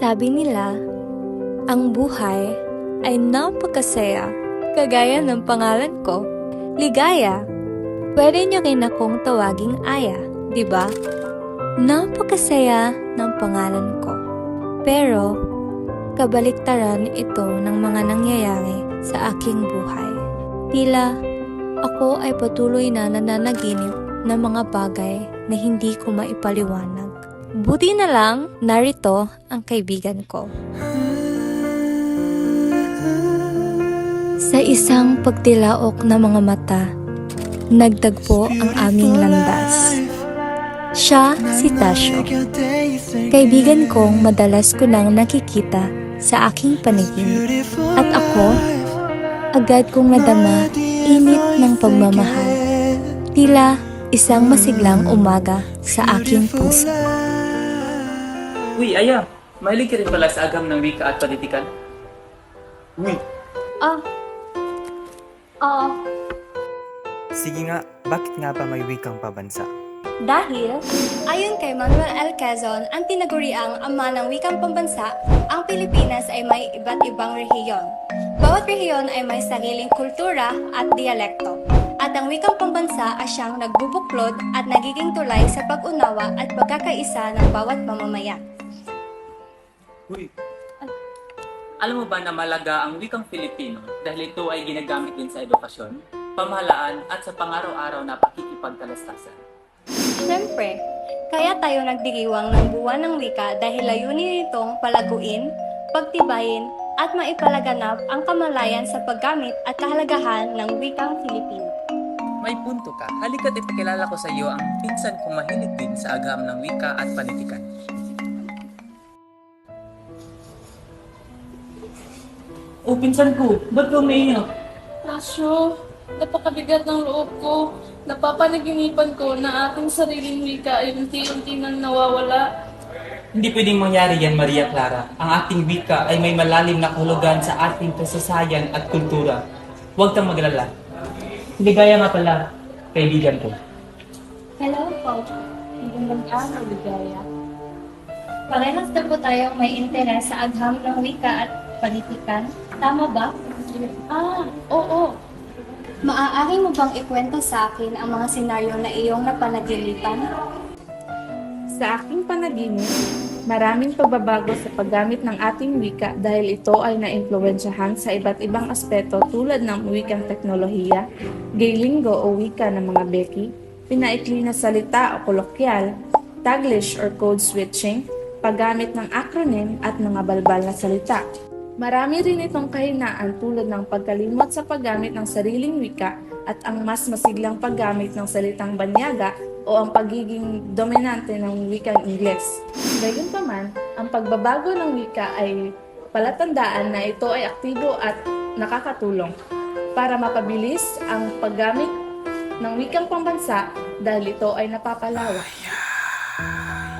Sabi nila, ang buhay ay napakasaya, kagaya ng pangalan ko, Ligaya. Pwede niyo rin akong tawaging Aya, di ba? Napakasaya ng pangalan ko. Pero, kabaliktaran ito ng mga nangyayari sa aking buhay. Tila, ako ay patuloy na nananaginip ng mga bagay na hindi ko maipaliwanag. Buti na lang, narito ang kaibigan ko. Sa isang pagtilaok na mga mata, nagtagpo ang aming landas. Siya si Tasyo. Kaibigan kong madalas ko nang nakikita sa aking panaginip. At ako, agad kong nadama init ng pagmamahal. Tila isang masiglang umaga sa aking puso. Uy, Aya, mahilig ka rin pala sa agam ng wika at politikan? Uy, Ah, oo. Sige nga, bakit nga ba may wikang pabansa? Dahil, ayon kay Manuel L. Quezon, ang tinaguriang ama ng wikang pambansa, ang Pilipinas ay may iba't ibang rehiyon. Bawat rehiyon ay may sariling kultura at dialekto. At ang wikang pambansa ay siyang nagbubuklod at nagiging tulay sa pag-unawa at pagkakaisa ng bawat mamamayan. Uy. Alam mo ba na malaga ang wikang Filipino dahil ito ay ginagamit din sa edukasyon, pamahalaan at sa pang-araw-araw na pakikipagkalastasan? Siyempre, kaya tayo nagdiriwang ng buwan ng wika dahil layunin nitong palaguin, pagtibayin, at maipalaganap ang kamalayan sa paggamit at kahalagahan ng wikang Filipino. May punto ka. Halika't ipakilala ko sa iyo ang pinsan kong mahilig din sa agam ng wika at panitikan. O pinsan ko, ba't ka umiiyak? Asyo, napakabigat ng loob ko. Napapanaginipan ko na ating sariling wika ay unti-unti nang nawawala. Hindi pwedeng mangyari yan, Maria Clara. Ang ating wika ay may malalim na kahulugan sa ating kasasayan at kultura. Huwag kang maglala. Hindi gaya nga pala, kaibigan ko. Hello po. Magandang araw, Ligaya. Parehas na po tayong may interes sa agham ng wika at panitikan. Tama ba? Ah, oo. Maaari mo bang ikwento sa akin ang mga senaryo na iyong napanaginipan? Sa aking panaginip, maraming pagbabago sa paggamit ng ating wika dahil ito ay naimpluwensyahan sa iba't ibang aspeto tulad ng wikang teknolohiya, gaylinggo o wika ng mga beki, pinaikli na salita o kolokyal, taglish or code switching, paggamit ng acronym at mga balbal na salita. Marami rin itong kahinaan tulad ng pagkalimot sa paggamit ng sariling wika at ang mas masiglang paggamit ng salitang banyaga o ang pagiging dominante ng wikang Ingles. Gayunpaman, ang pagbabago ng wika ay palatandaan na ito ay aktibo at nakakatulong para mapabilis ang paggamit ng wikang pambansa dahil ito ay napapalawak.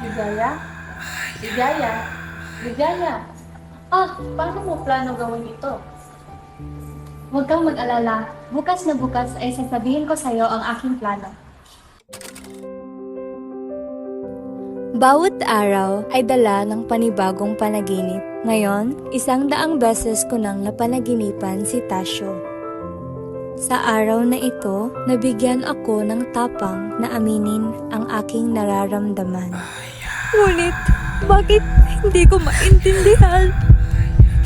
Ligaya? Ligaya? Ligaya? Ah, paano mo plano gawin ito? Huwag kang mag-alala. Bukas na bukas ay sasabihin ko sa iyo ang aking plano. Bawat araw ay dala ng panibagong panaginip. Ngayon, isang daang beses ko nang napanaginipan si Tasyo. Sa araw na ito, nabigyan ako ng tapang na aminin ang aking nararamdaman. Ngunit, bakit hindi ko maintindihan?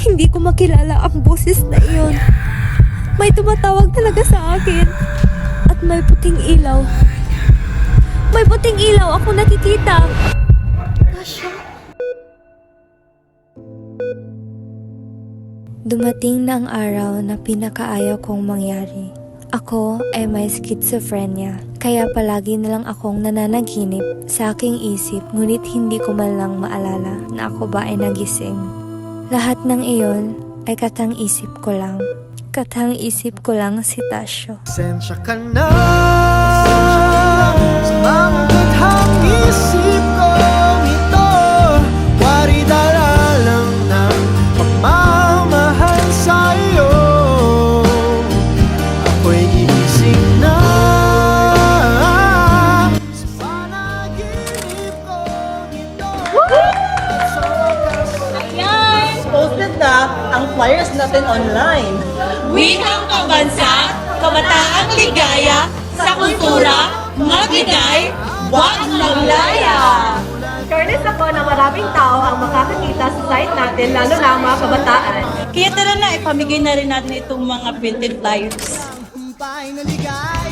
Hindi ko makilala ang boses na iyon. May tumatawag talaga sa akin. At may puting ilaw. May puting ilaw ako nakikita. Tasha. Dumating na ang araw na pinakaayaw kong mangyari. Ako ay may schizophrenia, kaya palagi na lang akong nananaginip sa aking isip ngunit hindi ko man lang maalala na ako ba ay nagising. Lahat ng iyon ay katang isip ko lang. Katang isip ko lang si Tasyo. Sensya ka na flyers natin online. Wikang Kabansa, Kabataang Ligaya, sa kultura, magbigay, wag maglaya! Fairness ako na maraming tao ang makakakita sa site natin, lalo na ang mga kabataan. Kaya tara na, ipamigay na rin natin itong mga printed flyers.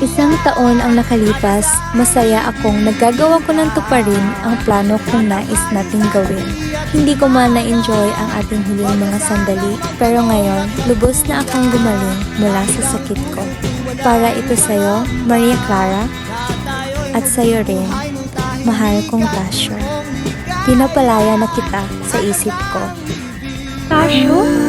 Isang taon ang nakalipas, masaya akong nagagawa ko ng tuparin ang plano kong nais nating gawin. Hindi ko man na-enjoy ang ating huling mga sandali, pero ngayon, lubos na akong gumaling mula sa sakit ko. Para ito sa'yo, Maria Clara, at sa'yo rin, mahal kong Tasyo. Pinapalaya na kita sa isip ko. Tasyo?